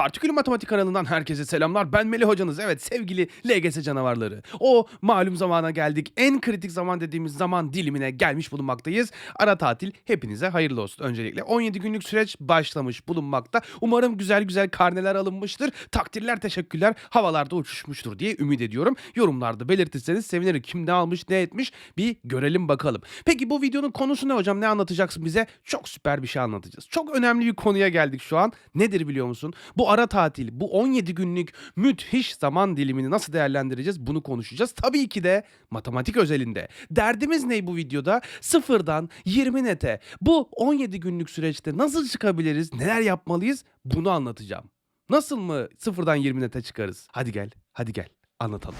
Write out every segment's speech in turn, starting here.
Partikül Matematik kanalından herkese selamlar. Ben Melih hocanız. Evet sevgili LGS canavarları. O malum zamana geldik. En kritik zaman dediğimiz zaman dilimine gelmiş bulunmaktayız. Ara tatil hepinize hayırlı olsun. Öncelikle 17 günlük süreç başlamış bulunmakta. Umarım güzel güzel karneler alınmıştır. Takdirler teşekkürler. Havalarda uçuşmuştur diye ümit ediyorum. Yorumlarda belirtirseniz sevinirim. Kim ne almış ne etmiş bir görelim bakalım. Peki bu videonun konusu ne hocam? Ne anlatacaksın bize? Çok süper bir şey anlatacağız. Çok önemli bir konuya geldik şu an. Nedir biliyor musun? Bu ara tatil, bu 17 günlük müthiş zaman dilimini nasıl değerlendireceğiz? Bunu konuşacağız. Tabii ki de matematik özelinde. Derdimiz ne bu videoda? Sıfırdan 20 nete bu 17 günlük süreçte nasıl çıkabiliriz? Neler yapmalıyız? Bunu anlatacağım. Nasıl mı sıfırdan 20 nete çıkarız? Hadi gel, hadi gel anlatalım.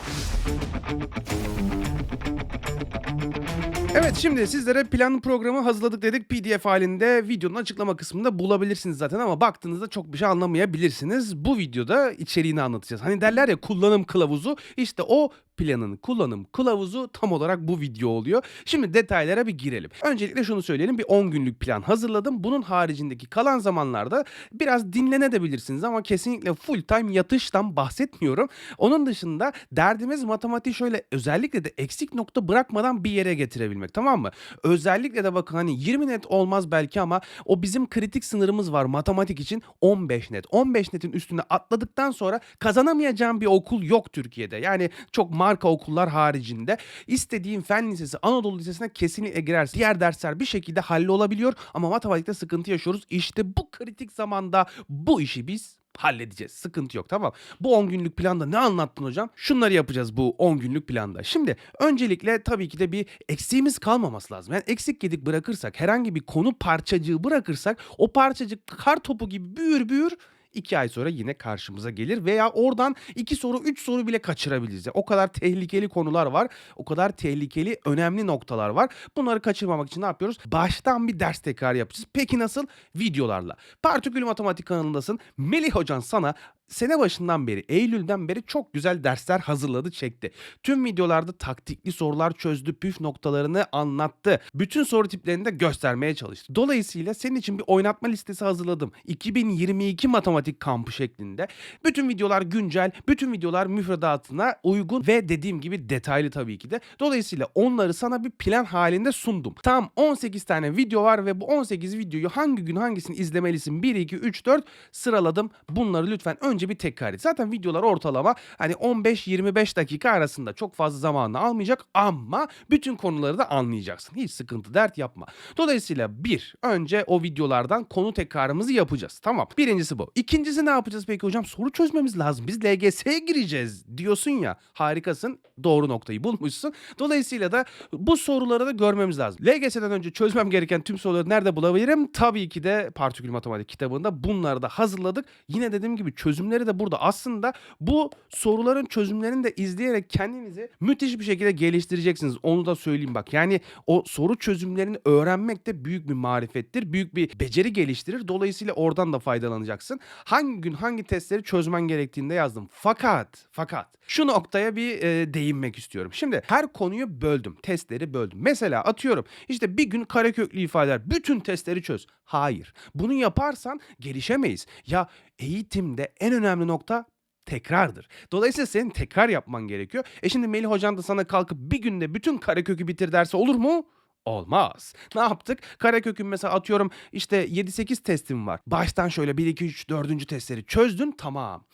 Evet şimdi sizlere plan programı hazırladık dedik. PDF halinde videonun açıklama kısmında bulabilirsiniz zaten ama baktığınızda çok bir şey anlamayabilirsiniz. Bu videoda içeriğini anlatacağız. Hani derler ya kullanım kılavuzu işte o planın kullanım kılavuzu tam olarak bu video oluyor. Şimdi detaylara bir girelim. Öncelikle şunu söyleyelim bir 10 günlük plan hazırladım. Bunun haricindeki kalan zamanlarda biraz dinlenebilirsiniz ama kesinlikle full time yatıştan bahsetmiyorum. Onun dışında derdimiz matematik şöyle özellikle de eksik nokta bırakmadan bir yere getirebilmek tamam mı? Özellikle de bakın hani 20 net olmaz belki ama o bizim kritik sınırımız var matematik için 15 net. 15 netin üstüne atladıktan sonra kazanamayacağım bir okul yok Türkiye'de. Yani çok marka okullar haricinde istediğin fen lisesi Anadolu Lisesi'ne kesinlikle girersin. Diğer dersler bir şekilde hallolabiliyor ama matematikte sıkıntı yaşıyoruz. İşte bu kritik zamanda bu işi biz halledeceğiz. Sıkıntı yok tamam. Bu 10 günlük planda ne anlattın hocam? Şunları yapacağız bu 10 günlük planda. Şimdi öncelikle tabii ki de bir eksiğimiz kalmaması lazım. Yani eksik gedik bırakırsak herhangi bir konu parçacığı bırakırsak o parçacık kar topu gibi büyür büyür 2 ay sonra yine karşımıza gelir veya oradan 2 soru 3 soru bile kaçırabiliriz. Yani o kadar tehlikeli konular var. O kadar tehlikeli önemli noktalar var. Bunları kaçırmamak için ne yapıyoruz? Baştan bir ders tekrar yapacağız. Peki nasıl? Videolarla. Partikül Matematik kanalındasın. Melih Hocan sana sene başından beri, Eylül'den beri çok güzel dersler hazırladı, çekti. Tüm videolarda taktikli sorular çözdü, püf noktalarını anlattı. Bütün soru tiplerini de göstermeye çalıştı. Dolayısıyla senin için bir oynatma listesi hazırladım. 2022 matematik kampı şeklinde. Bütün videolar güncel, bütün videolar müfredatına uygun ve dediğim gibi detaylı tabii ki de. Dolayısıyla onları sana bir plan halinde sundum. Tam 18 tane video var ve bu 18 videoyu hangi gün hangisini izlemelisin 1, 2, 3, 4 sıraladım. Bunları lütfen önce bir tekrar et. Zaten videolar ortalama hani 15-25 dakika arasında çok fazla zamanını almayacak ama bütün konuları da anlayacaksın. Hiç sıkıntı dert yapma. Dolayısıyla bir, önce o videolardan konu tekrarımızı yapacağız. Tamam. Birincisi bu. İkincisi ne yapacağız peki hocam? Soru çözmemiz lazım. Biz LGS'ye gireceğiz diyorsun ya. Harikasın. Doğru noktayı bulmuşsun. Dolayısıyla da bu soruları da görmemiz lazım. LGS'den önce çözmem gereken tüm soruları nerede bulabilirim? Tabii ki de Partikül Matematik kitabında bunları da hazırladık. Yine dediğim gibi çözümleri de burada. Aslında bu soruların çözümlerini de izleyerek kendinizi müthiş bir şekilde geliştireceksiniz. Onu da söyleyeyim bak. Yani o soru çözümlerini öğrenmek de büyük bir marifettir. Büyük bir beceri geliştirir. Dolayısıyla oradan da faydalanacaksın. Hangi gün hangi testleri çözmen gerektiğini de yazdım. Fakat fakat şu noktaya bir e, değinmek istiyorum. Şimdi her konuyu böldüm. Testleri böldüm. Mesela atıyorum işte bir gün kareköklü ifadeler bütün testleri çöz. Hayır. Bunu yaparsan gelişemeyiz. Ya eğitimde en önemli nokta tekrardır. Dolayısıyla senin tekrar yapman gerekiyor. E şimdi Melih Hocam da sana kalkıp bir günde bütün karekökü bitir derse olur mu? Olmaz. Ne yaptık? Karekökün mesela atıyorum işte 7-8 testim var. Baştan şöyle 1 2 3 4. testleri çözdün tamam.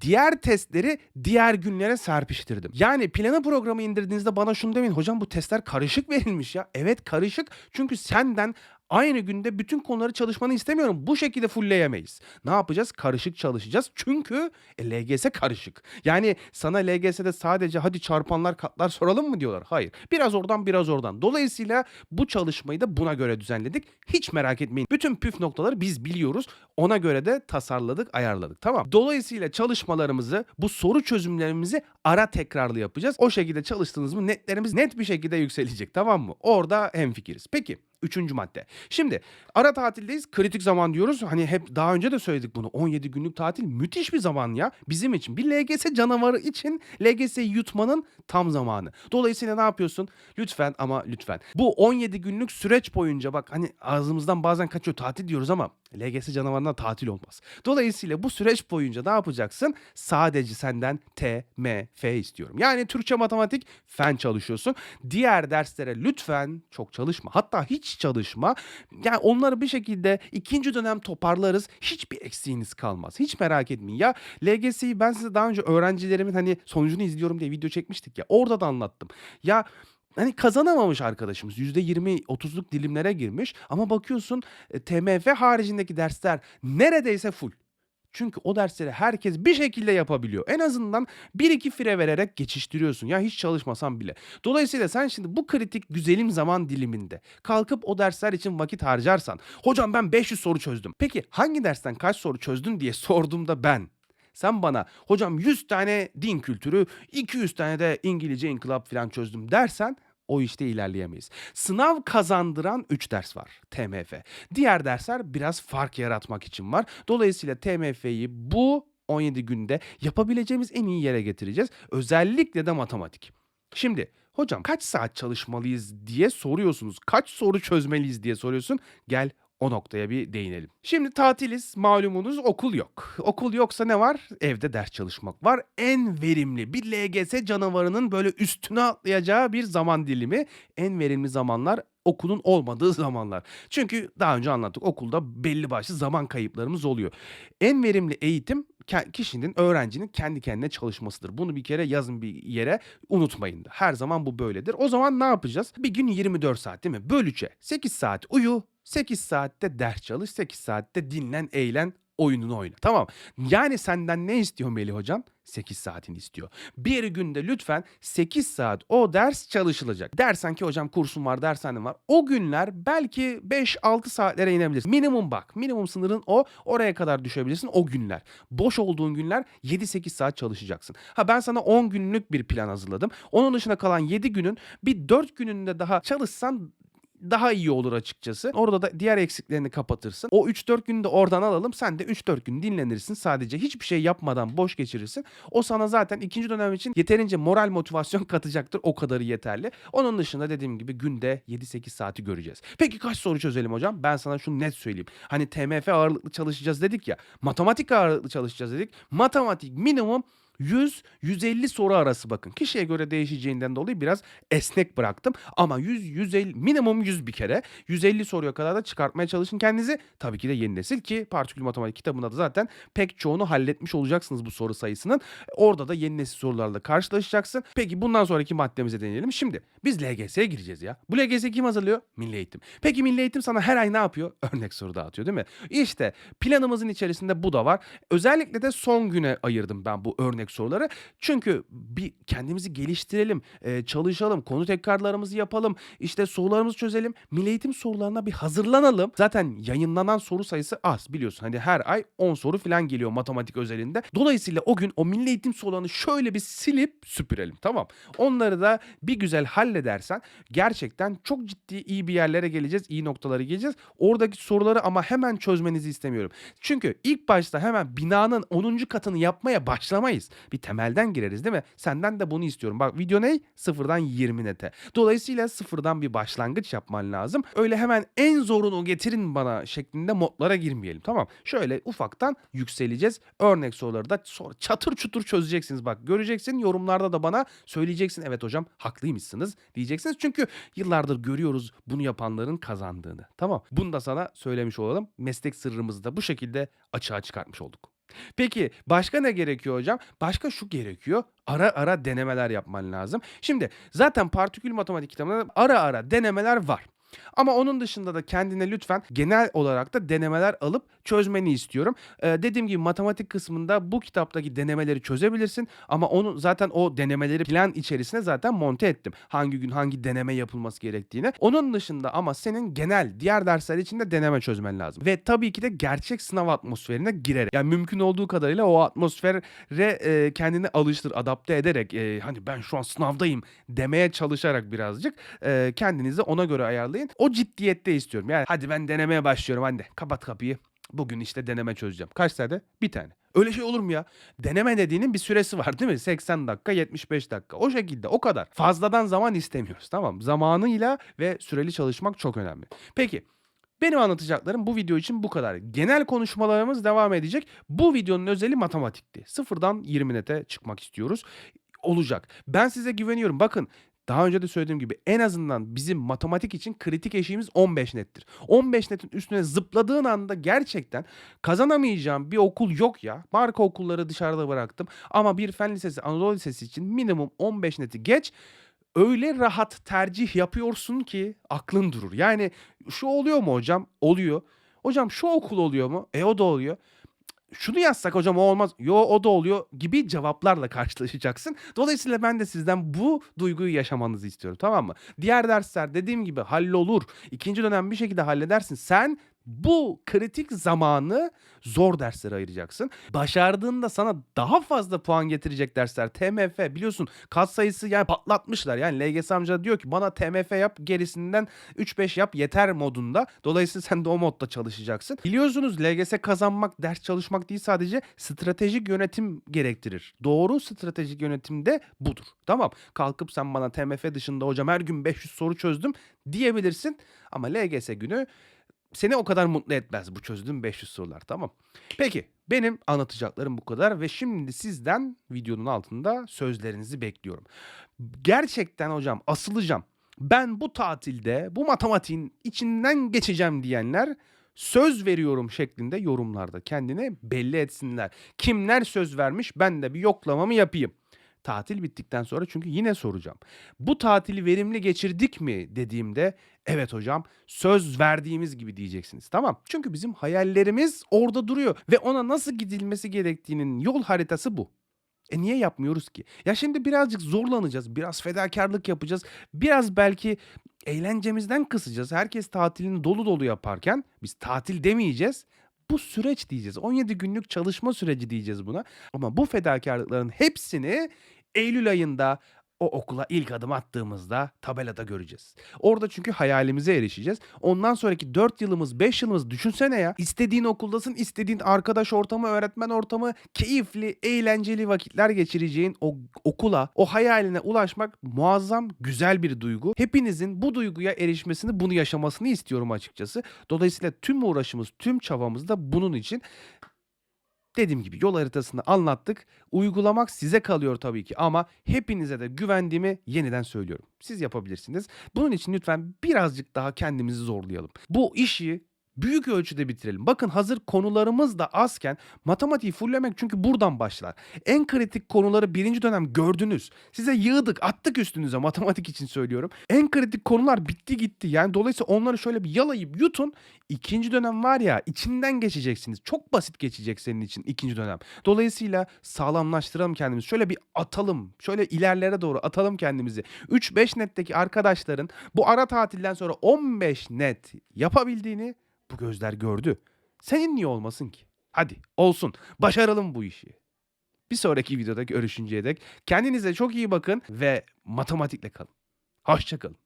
Diğer testleri diğer günlere serpiştirdim. Yani planı programı indirdiğinizde bana şunu demeyin. Hocam bu testler karışık verilmiş ya. Evet karışık. Çünkü senden aynı günde bütün konuları çalışmanı istemiyorum. Bu şekilde fullleyemeyiz. Ne yapacağız? Karışık çalışacağız. Çünkü e, LGS karışık. Yani sana LGS'de sadece hadi çarpanlar katlar soralım mı diyorlar. Hayır. Biraz oradan biraz oradan. Dolayısıyla bu çalışmayı da buna göre düzenledik. Hiç merak etmeyin. Bütün püf noktaları biz biliyoruz. Ona göre de tasarladık, ayarladık. Tamam. Dolayısıyla çalışmalarımızı, bu soru çözümlerimizi ara tekrarlı yapacağız. O şekilde çalıştığınız mı netlerimiz net bir şekilde yükselecek. Tamam mı? Orada hemfikiriz. Peki Üçüncü madde. Şimdi ara tatildeyiz. Kritik zaman diyoruz. Hani hep daha önce de söyledik bunu. 17 günlük tatil müthiş bir zaman ya. Bizim için. Bir LGS canavarı için LGS'yi yutmanın tam zamanı. Dolayısıyla ne yapıyorsun? Lütfen ama lütfen. Bu 17 günlük süreç boyunca bak hani ağzımızdan bazen kaçıyor tatil diyoruz ama LGS canavarına tatil olmaz. Dolayısıyla bu süreç boyunca ne yapacaksın? Sadece senden T, M, F istiyorum. Yani Türkçe, matematik, fen çalışıyorsun. Diğer derslere lütfen çok çalışma. Hatta hiç çalışma. Yani onları bir şekilde ikinci dönem toparlarız. Hiçbir eksiğiniz kalmaz. Hiç merak etmeyin. Ya LGS'yi ben size daha önce öğrencilerimin hani sonucunu izliyorum diye video çekmiştik ya. Orada da anlattım. Ya hani kazanamamış arkadaşımız. %20-30'luk dilimlere girmiş ama bakıyorsun e, TMF haricindeki dersler neredeyse full. Çünkü o dersleri herkes bir şekilde yapabiliyor. En azından bir iki fire vererek geçiştiriyorsun. Ya hiç çalışmasan bile. Dolayısıyla sen şimdi bu kritik güzelim zaman diliminde kalkıp o dersler için vakit harcarsan. Hocam ben 500 soru çözdüm. Peki hangi dersten kaç soru çözdün diye sorduğumda ben sen bana hocam 100 tane din kültürü, 200 tane de İngilizce inkılap falan çözdüm dersen o işte ilerleyemeyiz. Sınav kazandıran 3 ders var TMF. Diğer dersler biraz fark yaratmak için var. Dolayısıyla TMF'yi bu 17 günde yapabileceğimiz en iyi yere getireceğiz. Özellikle de matematik. Şimdi hocam kaç saat çalışmalıyız diye soruyorsunuz. Kaç soru çözmeliyiz diye soruyorsun. Gel o noktaya bir değinelim. Şimdi tatiliz malumunuz okul yok. Okul yoksa ne var? Evde ders çalışmak var. En verimli bir LGS canavarının böyle üstüne atlayacağı bir zaman dilimi. En verimli zamanlar okulun olmadığı zamanlar. Çünkü daha önce anlattık okulda belli başlı zaman kayıplarımız oluyor. En verimli eğitim kişinin, öğrencinin kendi kendine çalışmasıdır. Bunu bir kere yazın bir yere unutmayın. Her zaman bu böyledir. O zaman ne yapacağız? Bir gün 24 saat değil mi? Böl 3'e. 8 saat uyu, 8 saatte ders çalış, 8 saatte dinlen, eğlen, oyununu oyna. Tamam. Yani senden ne istiyor Melih hocam? 8 saatini istiyor. Bir günde lütfen 8 saat o ders çalışılacak. Dersen ki hocam kursum var, dershanem var. O günler belki 5-6 saatlere inebilirsin. Minimum bak. Minimum sınırın o. Oraya kadar düşebilirsin o günler. Boş olduğun günler 7-8 saat çalışacaksın. Ha ben sana 10 günlük bir plan hazırladım. Onun dışında kalan 7 günün bir 4 gününde daha çalışsan daha iyi olur açıkçası. Orada da diğer eksiklerini kapatırsın. O 3-4 günü de oradan alalım. Sen de 3-4 gün dinlenirsin. Sadece hiçbir şey yapmadan boş geçirirsin. O sana zaten ikinci dönem için yeterince moral motivasyon katacaktır. O kadarı yeterli. Onun dışında dediğim gibi günde 7-8 saati göreceğiz. Peki kaç soru çözelim hocam? Ben sana şunu net söyleyeyim. Hani TMF ağırlıklı çalışacağız dedik ya. Matematik ağırlıklı çalışacağız dedik. Matematik minimum 100-150 soru arası bakın. Kişiye göre değişeceğinden dolayı biraz esnek bıraktım. Ama 100-150 minimum 100 bir kere 150 soruya kadar da çıkartmaya çalışın kendinizi. Tabii ki de yeni nesil ki partikül matematik kitabında da zaten pek çoğunu halletmiş olacaksınız bu soru sayısının. Orada da yeni nesil sorularla karşılaşacaksın. Peki bundan sonraki maddemize deneyelim. Şimdi biz LGS'ye gireceğiz ya. Bu LGS kim hazırlıyor? Milli Eğitim. Peki Milli Eğitim sana her ay ne yapıyor? Örnek soru dağıtıyor değil mi? İşte planımızın içerisinde bu da var. Özellikle de son güne ayırdım ben bu örnek soruları. Çünkü bir kendimizi geliştirelim, e, çalışalım, konu tekrarlarımızı yapalım, işte sorularımızı çözelim. Milli Eğitim sorularına bir hazırlanalım. Zaten yayınlanan soru sayısı az biliyorsun. Hani her ay 10 soru falan geliyor matematik özelinde. Dolayısıyla o gün o Milli Eğitim sorularını şöyle bir silip süpürelim tamam. Onları da bir güzel halledersen gerçekten çok ciddi iyi bir yerlere geleceğiz, iyi noktalara geleceğiz. Oradaki soruları ama hemen çözmenizi istemiyorum. Çünkü ilk başta hemen binanın 10. katını yapmaya başlamayız. Bir temelden gireriz değil mi? Senden de bunu istiyorum. Bak video ne? Sıfırdan 20 nete. Dolayısıyla sıfırdan bir başlangıç yapman lazım. Öyle hemen en zorunu getirin bana şeklinde modlara girmeyelim tamam. Şöyle ufaktan yükseleceğiz. Örnek soruları da sonra çatır çutur çözeceksiniz. Bak göreceksin yorumlarda da bana söyleyeceksin. Evet hocam haklıymışsınız diyeceksiniz. Çünkü yıllardır görüyoruz bunu yapanların kazandığını. Tamam. Bunu da sana söylemiş olalım. Meslek sırrımızı da bu şekilde açığa çıkartmış olduk. Peki başka ne gerekiyor hocam? Başka şu gerekiyor. Ara ara denemeler yapman lazım. Şimdi zaten partikül matematik kitabında ara ara denemeler var. Ama onun dışında da kendine lütfen genel olarak da denemeler alıp çözmeni istiyorum. Ee, dediğim gibi matematik kısmında bu kitaptaki denemeleri çözebilirsin ama onu zaten o denemeleri plan içerisine zaten monte ettim. Hangi gün hangi deneme yapılması gerektiğini. Onun dışında ama senin genel diğer dersler için de deneme çözmen lazım. Ve tabii ki de gerçek sınav atmosferine girerek. Yani mümkün olduğu kadarıyla o atmosfere e, kendini alıştır, adapte ederek e, hani ben şu an sınavdayım demeye çalışarak birazcık e, kendinizi ona göre ayarlayın. O ciddiyette istiyorum. Yani hadi ben denemeye başlıyorum anne. Kapat kapıyı. Bugün işte deneme çözeceğim. Kaç tane? Bir tane. Öyle şey olur mu ya? Deneme dediğinin bir süresi var değil mi? 80 dakika, 75 dakika. O şekilde o kadar. Fazladan zaman istemiyoruz tamam? Zamanıyla ve süreli çalışmak çok önemli. Peki Benim anlatacaklarım bu video için bu kadar. Genel konuşmalarımız devam edecek. Bu videonun özeli matematikti. Sıfırdan 20 nete çıkmak istiyoruz. Olacak. Ben size güveniyorum. Bakın daha önce de söylediğim gibi en azından bizim matematik için kritik eşiğimiz 15 nettir. 15 netin üstüne zıpladığın anda gerçekten kazanamayacağım bir okul yok ya. Marka okulları dışarıda bıraktım. Ama bir fen lisesi, Anadolu Lisesi için minimum 15 neti geç öyle rahat tercih yapıyorsun ki aklın durur. Yani şu oluyor mu hocam? Oluyor. Hocam şu okul oluyor mu? E o da oluyor. Şunu yazsak hocam o olmaz. Yo o da oluyor gibi cevaplarla karşılaşacaksın. Dolayısıyla ben de sizden bu duyguyu yaşamanızı istiyorum tamam mı? Diğer dersler dediğim gibi hallolur. İkinci dönem bir şekilde halledersin. Sen bu kritik zamanı zor derslere ayıracaksın. Başardığında sana daha fazla puan getirecek dersler. TMF biliyorsun kat sayısı yani patlatmışlar. Yani LGS amca diyor ki bana TMF yap gerisinden 3-5 yap yeter modunda. Dolayısıyla sen de o modda çalışacaksın. Biliyorsunuz LGS kazanmak ders çalışmak değil sadece stratejik yönetim gerektirir. Doğru stratejik yönetim de budur. Tamam kalkıp sen bana TMF dışında hocam her gün 500 soru çözdüm diyebilirsin. Ama LGS günü seni o kadar mutlu etmez bu çözdüğüm 500 sorular tamam. Peki benim anlatacaklarım bu kadar ve şimdi sizden videonun altında sözlerinizi bekliyorum. Gerçekten hocam asılacağım. Ben bu tatilde bu matematiğin içinden geçeceğim diyenler söz veriyorum şeklinde yorumlarda kendini belli etsinler. Kimler söz vermiş ben de bir yoklamamı yapayım. Tatil bittikten sonra çünkü yine soracağım. Bu tatili verimli geçirdik mi dediğimde evet hocam söz verdiğimiz gibi diyeceksiniz. Tamam. Çünkü bizim hayallerimiz orada duruyor ve ona nasıl gidilmesi gerektiğinin yol haritası bu. E niye yapmıyoruz ki? Ya şimdi birazcık zorlanacağız, biraz fedakarlık yapacağız, biraz belki eğlencemizden kısacağız. Herkes tatilini dolu dolu yaparken biz tatil demeyeceğiz. Bu süreç diyeceğiz. 17 günlük çalışma süreci diyeceğiz buna. Ama bu fedakarlıkların hepsini Eylül ayında o okula ilk adım attığımızda tabelada göreceğiz. Orada çünkü hayalimize erişeceğiz. Ondan sonraki 4 yılımız, 5 yılımız düşünsene ya. İstediğin okuldasın, istediğin arkadaş ortamı, öğretmen ortamı, keyifli, eğlenceli vakitler geçireceğin o okula, o hayaline ulaşmak muazzam güzel bir duygu. Hepinizin bu duyguya erişmesini, bunu yaşamasını istiyorum açıkçası. Dolayısıyla tüm uğraşımız, tüm çabamız da bunun için. Dediğim gibi yol haritasını anlattık. Uygulamak size kalıyor tabii ki ama hepinize de güvendiğimi yeniden söylüyorum. Siz yapabilirsiniz. Bunun için lütfen birazcık daha kendimizi zorlayalım. Bu işi büyük ölçüde bitirelim. Bakın hazır konularımız da azken matematiği fullemek çünkü buradan başlar. En kritik konuları birinci dönem gördünüz. Size yığdık attık üstünüze matematik için söylüyorum. En kritik konular bitti gitti. Yani dolayısıyla onları şöyle bir yalayıp yutun. İkinci dönem var ya içinden geçeceksiniz. Çok basit geçecek senin için ikinci dönem. Dolayısıyla sağlamlaştıralım kendimizi. Şöyle bir atalım. Şöyle ilerlere doğru atalım kendimizi. 3-5 netteki arkadaşların bu ara tatilden sonra 15 net yapabildiğini bu gözler gördü. Senin niye olmasın ki? Hadi olsun. Başaralım bu işi. Bir sonraki videoda görüşünceye dek kendinize çok iyi bakın ve matematikle kalın. Hoşçakalın.